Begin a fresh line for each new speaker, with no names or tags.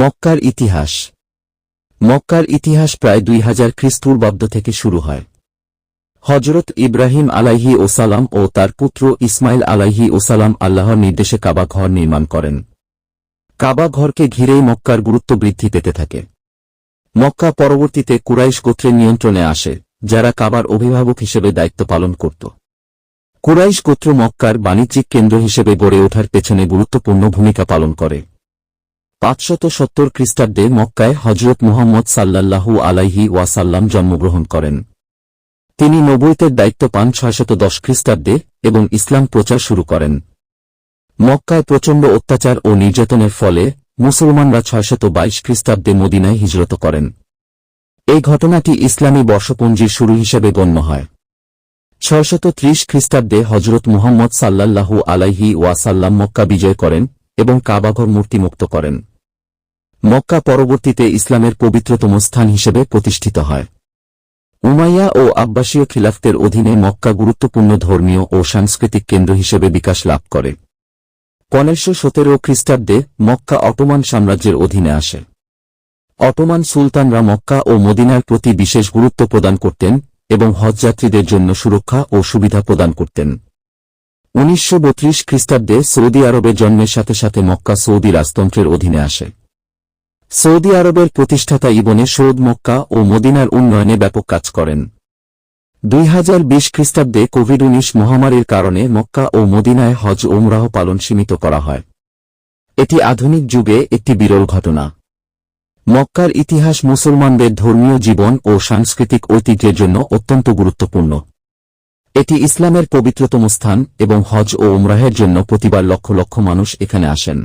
মক্কার ইতিহাস। মক্কার ইতিহাস প্রায় দুই হাজার খ্রিস্টপূর্বাব্দ থেকে শুরু হয়। হজরত ইব্রাহিম আলাইহি ওসালাম ও তার পুত্র ইসমাইল আলাইহি ওসালাম আল্লাহর নির্দেশে কাবা ঘর নির্মাণ করেন। কাবা ঘরকে ঘিরেই মক্কার গুরুত্ব বৃদ্ধি পেতে থাকে। মক্কা পরবর্তীতে কুরাইশ গোত্রের নিয়ন্ত্রণে আসে, যারা কাবার অভিভাবক হিসেবে দায়িত্ব পালন করত। কুরাইশ গোত্র মক্কার বাণিজ্যিক কেন্দ্র হিসেবে গড়ে ওঠার পেছনে গুরুত্বপূর্ণ ভূমিকা পালন করে। পাঁচশত সত্তর খ্রিস্টাব্দে মক্কায় হজরত মুহাম্মদ সাল্লাল্লাহু আলাইহি ওয়াসাল্লাম জন্মগ্রহণ করেন। তিনি নবৈতের দায়িত্ব পান ছয়শত দশ খ্রিস্টাব্দে এবং ইসলাম প্রচার শুরু করেন। মক্কায় প্রচণ্ড অত্যাচার ও নির্যাতনের ফলে মুসলমানরা ছয়শত বাইশ খ্রিস্টাব্দে মদিনায় হিজরত করেন। এই ঘটনাটি ইসলামী বর্ষপঞ্জির শুরু হিসেবে গণ্য হয়। ছয়শত ত্রিশ খ্রিস্টাব্দে হজরত মুহাম্মদ সাল্লাল্লাহু আলাইহি ওয়াসাল্লাম মক্কা বিজয় করেন এবং কাবাঘর মূর্তিমুক্ত করেন। মক্কা পরবর্তীতে ইসলামের পবিত্রতম স্থান হিসেবে প্রতিষ্ঠিত হয়। উমাইয়া ও আব্বাসীয় খিলাফতের অধীনে মক্কা গুরুত্বপূর্ণ ধর্মীয় ও সাংস্কৃতিক কেন্দ্র হিসেবে বিকাশ লাভ করে। পনেরোশো সতেরো খ্রিস্টাব্দে মক্কা অটোমান সাম্রাজ্যের অধীনে আসে। অটোমান সুলতানরা মক্কা ও মদিনার প্রতি বিশেষ গুরুত্ব প্রদান করতেন এবং হজযাত্রীদের জন্য সুরক্ষা ও সুবিধা প্রদান করতেন। উনিশশো বত্রিশ খ্রিস্টাব্দে সৌদি আরবে জন্মের সাথে সাথে মক্কা সৌদি রাজতন্ত্রের অধীনে আসে। সৌদি আরবের প্রতিষ্ঠাতা ইবনে সৌদ মক্কা ও মদিনার উন্নয়নে ব্যাপক কাজ করেন। দুই হাজার বিশ খ্রিস্টাব্দে কোভিড উনিশ মহামারীর কারণে মক্কা ও মদিনায় হজ ওমরাহ পালন সীমিত করা হয়। এটি আধুনিক যুগে একটি বিরল ঘটনা। মক্কার ইতিহাস মুসলমানদের ধর্মীয় জীবন ও সাংস্কৃতিক ঐতিহ্যের জন্য অত্যন্ত গুরুত্বপূর্ণ। এটি ইসলামের পবিত্রতম স্থান এবং হজ ও উমরাহের জন্য প্রতিবার লক্ষ লক্ষ মানুষ এখানে আসেন।